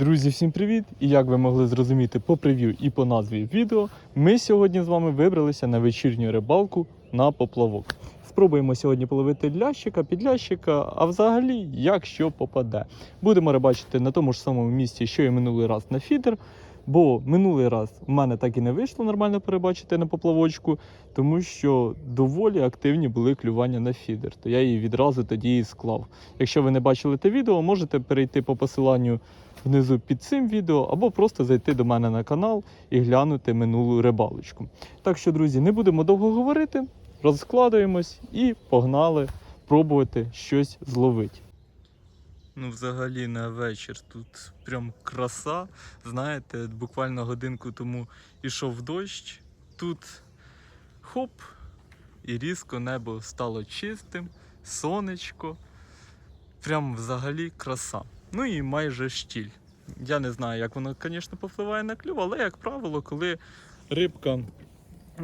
Друзі, всім привіт! І як ви могли зрозуміти по прев'ю і по назві відео, ми сьогодні з вами вибралися на вечірню рибалку на поплавок. Спробуємо сьогодні половити лящика, підлящика, а взагалі як що попаде. Будемо рибачити на тому ж самому місці, що і минулий раз на фідер. Бо минулий раз в мене так і не вийшло нормально перебачити на поплавочку, тому що доволі активні були клювання на фідер. То я її відразу тоді і склав. Якщо ви не бачили те відео, можете перейти по посиланню внизу під цим відео, або просто зайти до мене на канал і глянути минулу рибалочку. Так що, друзі, не будемо довго говорити, розкладаємось і погнали пробувати щось зловити. Ну, взагалі на вечір тут прям краса. Знаєте, буквально годинку тому ішов дощ. Тут хоп, і різко небо стало чистим, сонечко. Прям взагалі краса. Ну і майже штіль. Я не знаю, як воно, звісно, повпливає на клюв, але, як правило, коли рибка,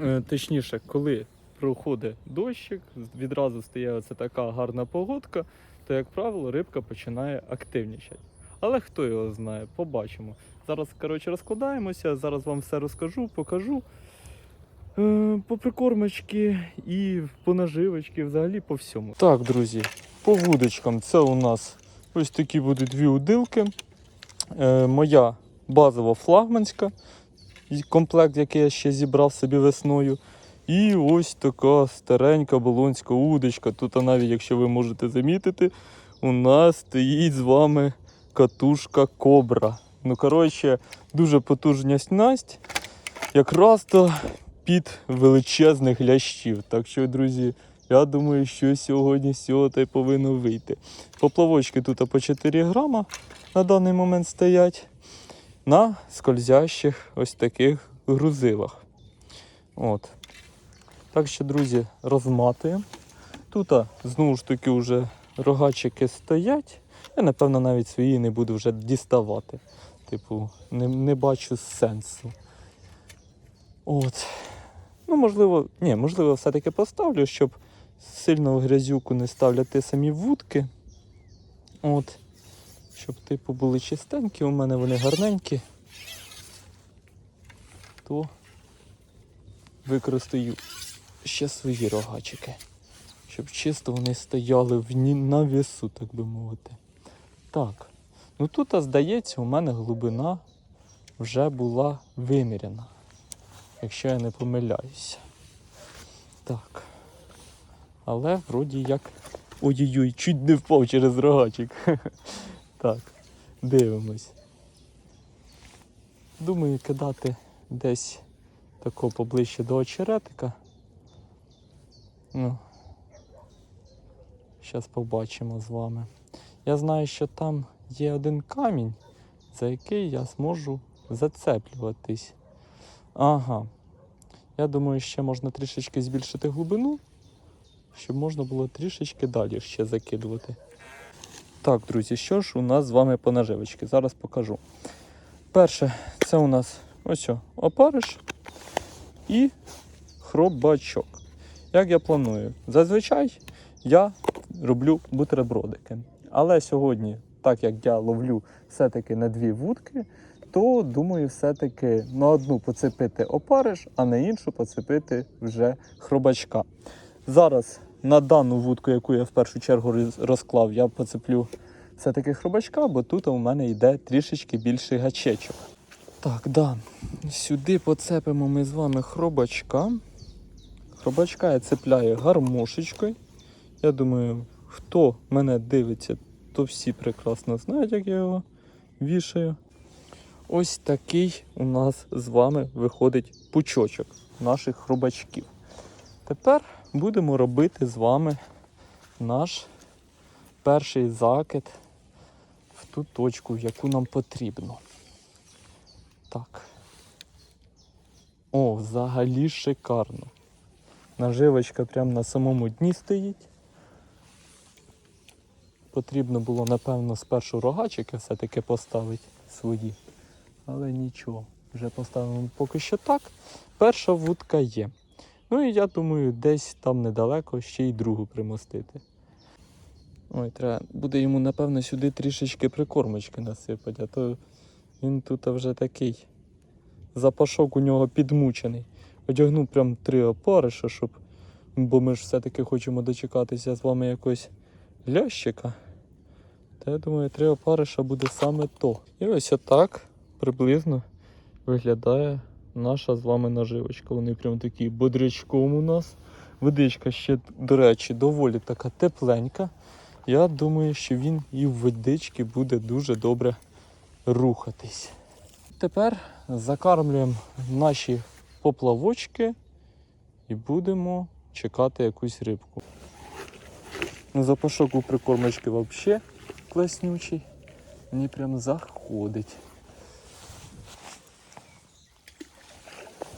е, точніше, коли проходить дощик, відразу стає оце така гарна погодка, то, як правило, рибка починає активнішати. Але хто його знає, побачимо. Зараз, коротше, розкладаємося, зараз вам все розкажу, покажу. Е, По прикормочки і по наживочки, взагалі по всьому. Так, друзі, по вудочкам це у нас ось такі будуть дві удилки. Е, моя базова флагманська, комплект, який я ще зібрав собі весною. І ось така старенька болонська удочка. Тут навіть, якщо ви можете замітити, у нас стоїть з вами катушка кобра. Ну, коротше, дуже потужна снасть. Якраз то під величезних лящів. Так що, друзі, я думаю, що сьогодні з цього та й повинно вийти. Поплавочки тут по 4 грама на даний момент стоять на скользящих ось таких грузилах. От. Так що, друзі, розматуємо. Тут, знову ж таки, вже рогачики стоять. Я, напевно, навіть свої не буду вже діставати. Типу, не, не бачу сенсу. От. Ну, можливо, ні, можливо, все-таки поставлю, щоб сильно в грязюку не ставляти самі вудки. От. Щоб, типу, були чистенькі, у мене вони гарненькі. То використаю ще свої рогачики. Щоб чисто вони стояли в ні- на весу, так би мовити. Так. Ну тут, а, здається, у мене глибина вже була виміряна. Якщо я не помиляюся. Але вроді як. Ой-ой-ой, чуть не впав через рогачик. Так, дивимось. Думаю, кидати десь тако поближче до очеретика. Ну, зараз побачимо з вами. Я знаю, що там є один камінь, за який я зможу зацеплюватись. Ага. Я думаю, ще можна трішечки збільшити глибину, щоб можна було трішечки далі ще закидувати. Так, друзі, що ж у нас з вами по наживочки? Зараз покажу. Перше, це у нас ось опариш і хробачок. Як я планую? Зазвичай я роблю бутербродики. Але сьогодні, так як я ловлю все-таки на дві вудки, то думаю, все-таки на одну поцепити опариш, а на іншу поцепити вже хробачка. Зараз на дану вудку, яку я в першу чергу розклав, я поцеплю все-таки хробачка, бо тут у мене йде трішечки більший гачечок. Так, да. Сюди поцепимо ми з вами хробачка. Хробачка я цепляю гармошечкою. Я думаю, хто мене дивиться, то всі прекрасно знають, як я його вішаю. Ось такий у нас з вами виходить пучочок наших хробачків. Тепер будемо робити з вами наш перший закид в ту точку, яку нам потрібно. Так. О, взагалі шикарно. Наживочка прямо на самому дні стоїть. Потрібно було, напевно, спершу рогачики все-таки поставити свої. Але нічого, вже поставимо поки що так. Перша вудка є. Ну і я думаю, десь там недалеко ще й другу примостити. Ой, треба буде йому, напевно, сюди трішечки прикормочки насипати, а то він тут вже такий. Запашок у нього підмучений. Одягнув прям три опариша, щоб. Бо ми ж все-таки хочемо дочекатися з вами якогось лящика. Та я думаю, три опариша буде саме то. І ось отак приблизно виглядає наша з вами наживочка. Вони прям такі бодрячком у нас. Водичка ще, до речі, доволі така тепленька. Я думаю, що він і в водичці буде дуже добре рухатись. Тепер закармлюємо наші поплавочки і будемо чекати якусь рибку. Запашок у прикормочки взагалі класнючий. Мені прям заходить.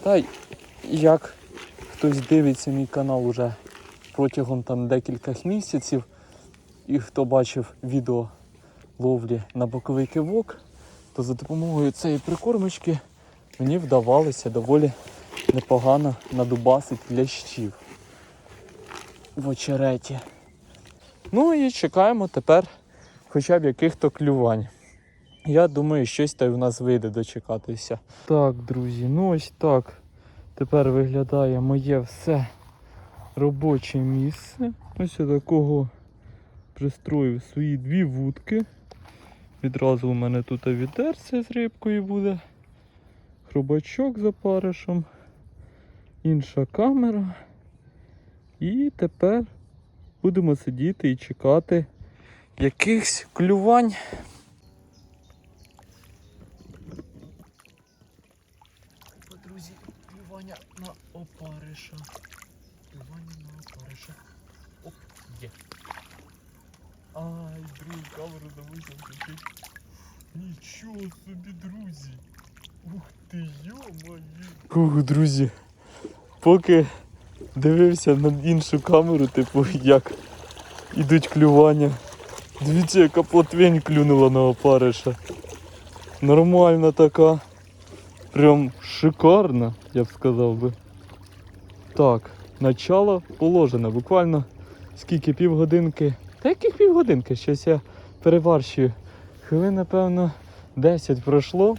Та як хтось дивиться мій канал уже протягом там декількох місяців, і хто бачив відео ловлі на боковий кивок, то за допомогою цієї прикормочки мені вдавалося доволі непогано надубасити лящів в очереті. Ну і чекаємо тепер хоча б яких-то клювань. Я думаю, щось та й в нас вийде дочекатися. Так, друзі, ну ось так. Тепер виглядає моє все робоче місце. Ось я такого пристроїв свої дві вудки. Відразу у мене тут відерце з рибкою буде. Хробачок з опаришем. Інша камера. І тепер будемо сидіти і чекати якихось клювань. Друзі, клювання на опариша. Клювання на опариша. Оп, є. Ай, друг, камеру забувся включити. Нічого собі, друзі. Ух ти, йо-моє. Ух, друзі. Поки дивився на іншу камеру, типу, як ідуть клювання. Дивіться, яка плотвень клюнула на опариша. Нормальна така. Прям шикарна, я б сказав би. Так, начало положено. Буквально скільки півгодинки. Та яких півгодинки? Щось я перебарщую. Хвилин, напевно, 10 пройшло.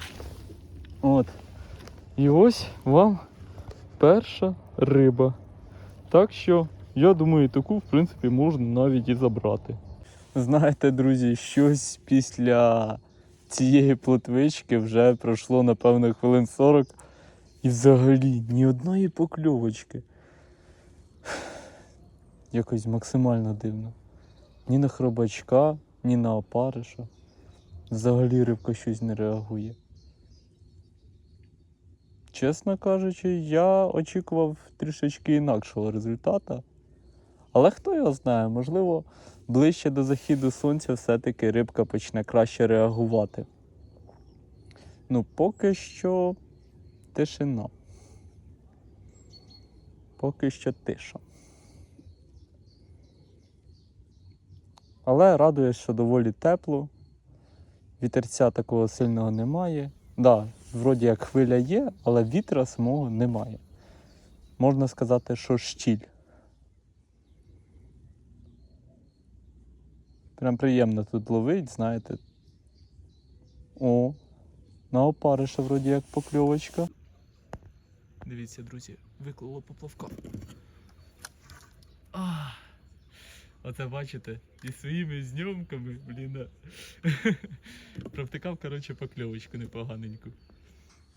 От. І ось вам перша риба. Так що, я думаю, таку, в принципі, можна навіть і забрати. Знаєте, друзі, щось після цієї плотвички вже пройшло, напевно, хвилин 40. І взагалі ні одної покльовочки. Якось максимально дивно. Ні на хробачка, ні на опариша. Взагалі рибка щось не реагує. Чесно кажучи, я очікував трішечки інакшого результата. Але хто його знає, можливо, ближче до західу сонця все-таки рибка почне краще реагувати. Ну, поки що тишина. Поки що тиша. Але радує, що доволі тепло. Вітерця такого сильного немає. Да, вроді як хвиля є, але вітра самого немає. Можна сказати, що щіль. Прям приємно тут ловить, знаєте. О, на опариша вроді як покльовочка. Дивіться, друзі, виклало поплавка. А, оце бачите, зі своїми зйомками, блін. Провтикав, коротше, покльовочку непоганеньку.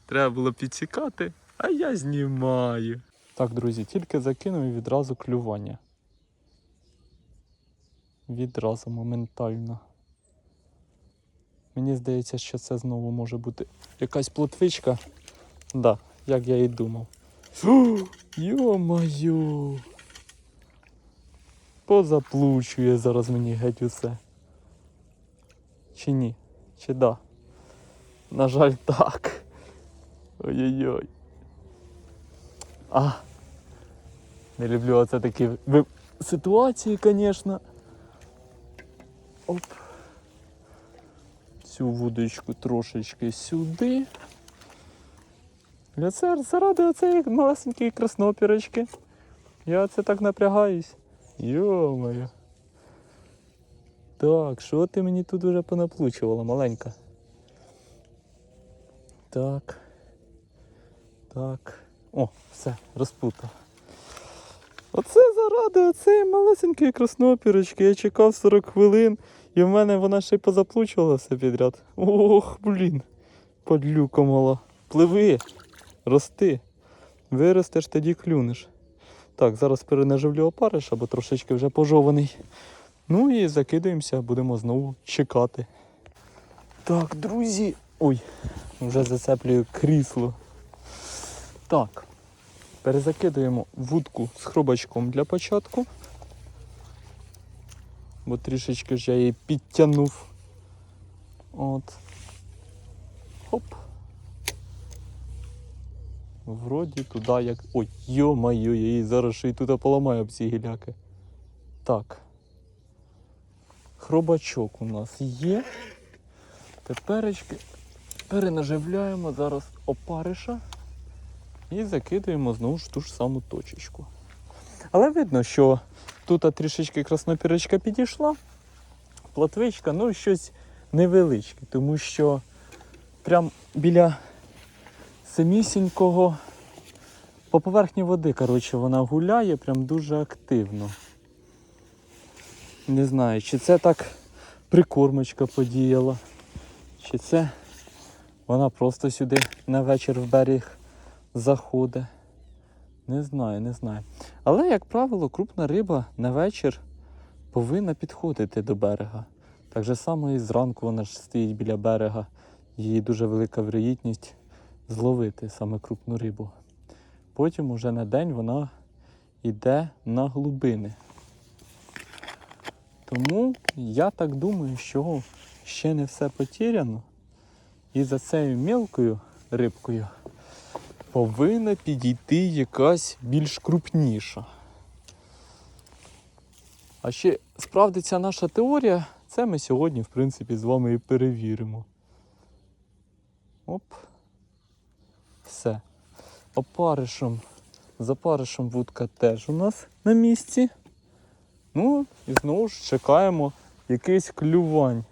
Треба було підсікати, а я знімаю. Так, друзі, тільки закинув і відразу клювання. Відразу моментально. Мені здається, що це знову може бути якась плотвичка. Да, як я і думав. Йо-моє! Позаплучує зараз мені геть усе. Чи ні? Чи да? На жаль, так. Ой-ой-ой. А. Не люблю оце такі ситуації, звісно. Оп. Цю вудочку трошечки сюди. Заради оцеї малесенької краснопірочки. Я це так напрягаюсь. Йо-моє. Так, що ти мені тут уже понаплучувала, маленька? Так. Так. О, все, розпутав. Оце заради, оце малесенької краснопірочки. Я чекав 40 хвилин, і в мене вона ще й позаплучувала все підряд. Ох, блін. Подлюка мала. Пливи, рости. Виростеш, тоді клюнеш. Так, зараз перенаживлю опариш, або трошечки вже пожований. Ну і закидаємося, будемо знову чекати. Так, друзі. Ой, вже зацеплюю крісло. Так. Перезакидуємо вудку з хробачком для початку. Бо трішечки ж я її підтягнув. От. Хоп. Вроді туди як. Ой, йо-моє, я її зараз ще й тут поламаю об ці гіляки. Так. Хробачок у нас є. Теперечки перенаживляємо зараз опариша і закидуємо знову ж ту ж саму точечку. Але видно, що тут трішечки краснопірочка підійшла, платвичка, ну щось невеличке, тому що прям біля самісінького по поверхні води, коротше, вона гуляє прям дуже активно. Не знаю, чи це так прикормочка подіяла, чи це вона просто сюди на вечір в берег заходить. Не знаю, не знаю. Але, як правило, крупна риба на вечір повинна підходити до берега. Так же само і зранку вона ж стоїть біля берега. Її дуже велика вирогідність зловити саме крупну рибу. Потім уже на день вона йде на глибини. Тому я так думаю, що ще не все потеряно. І за цією мілкою рибкою повинна підійти якась більш крупніша. А ще справдиться наша теорія, це ми сьогодні, в принципі, з вами і перевіримо. Оп. Все. Опаришем, за паришем вудка теж у нас на місці. Ну, і знову ж чекаємо якийсь клювань.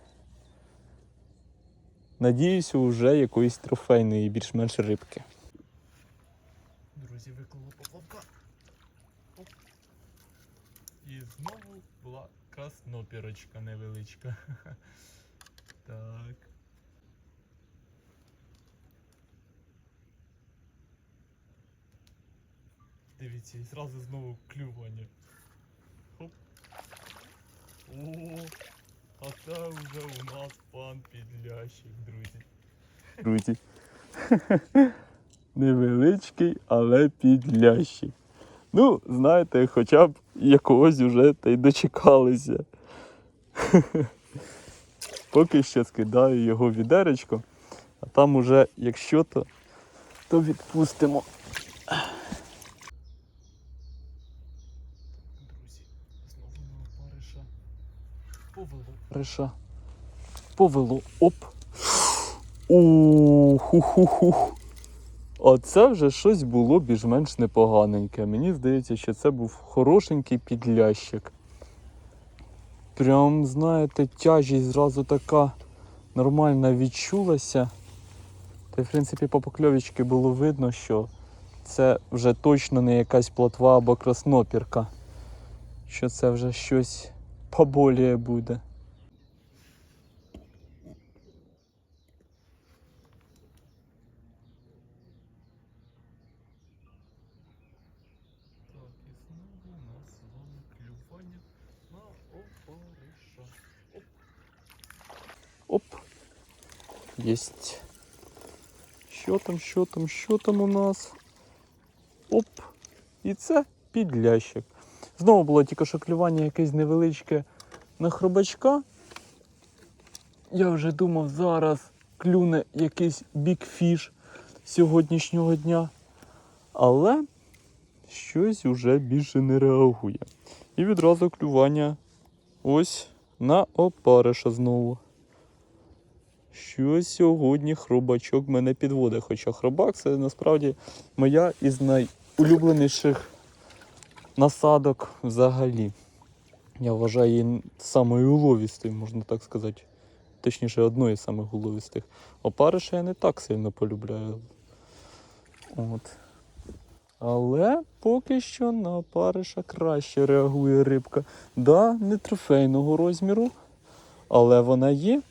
Надіюся, вже якоїсь трофейної більш-менш рибки. Друзі, виклало поплавка. І знову була краснопірочка невеличка. Так. Дивіться, і зразу знову клювання. Хоп. О, а це вже у нас пан підлящик, друзі. Друзі. Невеличкий, але підлящик. Ну, знаєте, хоча б якогось уже та й дочекалися. Поки що скидаю його відеречко, а там уже, якщо то, то відпустимо. Друзі, знову на опариша. Опариша. Повело. Оп. Ух-ху-ху-ху. Оце вже щось було більш-менш непоганеньке. Мені здається, що це був хорошенький підлящик. Прям, знаєте, тяжість зразу така нормальна відчулася. Та в принципі, по покльовічки було видно, що це вже точно не якась плотва або краснопірка. Що це вже щось поболіє буде. Так, і знову у нас з вами клювання на опариша. Оп. Оп. Єсть. Що там, що там, що там у нас? Оп. І це підлящик. Знову було тільки що клювання якесь невеличке на хробачка. Я вже думав, зараз клюне якийсь бікфіш сьогоднішнього дня. Але щось уже більше не реагує. І відразу клювання ось на опариша знову. Щось сьогодні хробачок мене підводить. Хоча хробак це насправді моя із найулюбленіших насадок взагалі. Я вважаю її самою уловістою, можна так сказати. Точніше, одною з самих уловістих. Опариша я не так сильно полюбляю. От. Але поки що на опариша краще реагує рибка. Да, не трофейного розміру, але вона є.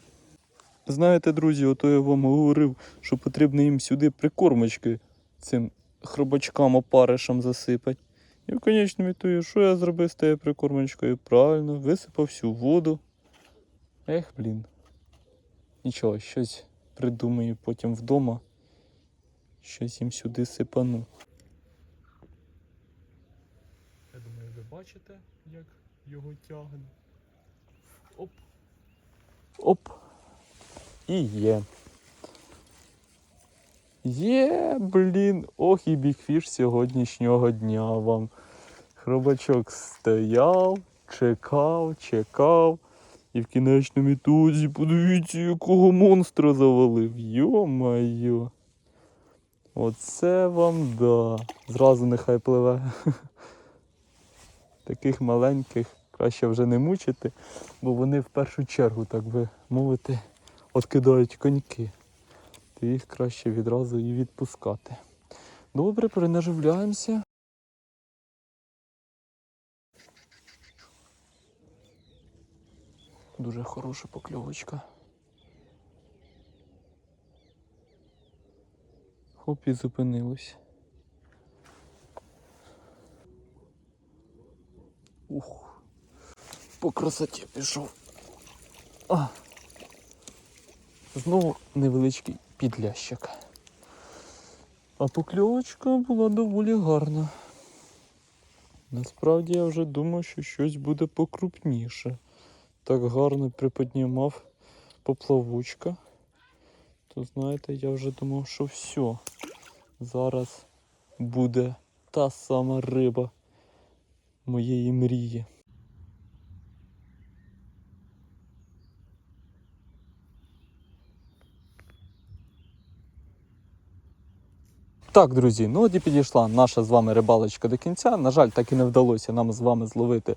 Знаєте, друзі, ото я вам говорив, що потрібно їм сюди прикормочки цим хробачкам опаришам засипати. І в конечному ітогі, що я зробив з тією прикормочкою? Правильно, висипав всю воду. Ех, блін. Нічого, щось придумаю потім вдома. Щось їм сюди сипану. Я думаю, ви бачите, як його тягне. Оп. Оп. І є. Є, блін. Ох і бікфіш сьогоднішнього дня вам. Хробачок стояв, чекав, чекав. І в кінечному ітозі, подивіться, якого монстра завалив. Йо-майо. Оце вам да. Зразу нехай пливе. Таких маленьких краще вже не мучити, бо вони в першу чергу, так би мовити, откидають коньки. То їх краще відразу і відпускати. Добре, перенаживляємося. Дуже хороша покльовочка. Хоп і зупинилось. Ух. По красоті пішов. А. Знову невеличкий підлящик. А покльовочка була доволі гарна. Насправді я вже думав, що щось буде покрупніше. Так гарно приподнімав поплавочка. То знаєте, я вже думав, що все. Зараз буде та сама риба моєї мрії. Так, друзі, ну от і підійшла наша з вами рибалочка до кінця. На жаль, так і не вдалося нам з вами зловити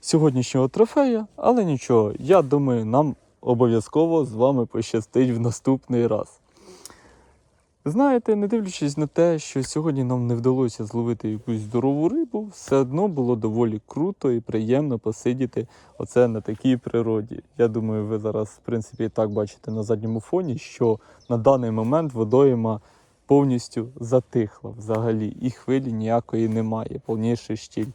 сьогоднішнього трофея, але нічого, я думаю, нам обов'язково з вами пощастить в наступний раз. Знаєте, не дивлячись на те, що сьогодні нам не вдалося зловити якусь здорову рибу, все одно було доволі круто і приємно посидіти оце на такій природі. Я думаю, ви зараз, в принципі, і так бачите на задньому фоні, що на даний момент водойма повністю затихла взагалі, і хвилі ніякої немає, повніший щіль.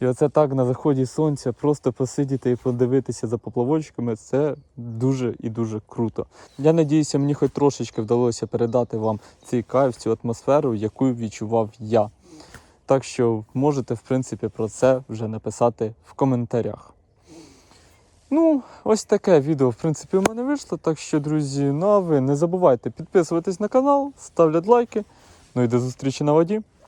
І оце так на заході сонця просто посидіти і подивитися за поплавочками це дуже і дуже круто. Я надіюся, мені хоч трошечки вдалося передати вам цей кайф, цю атмосферу, яку відчував я. Так що можете, в принципі, про це вже написати в коментарях. Ну, ось таке відео, в принципі, у мене вийшло. Так що, друзі, ну а ви не забувайте підписуватись на канал, ставлять лайки. Ну і до зустрічі на воді.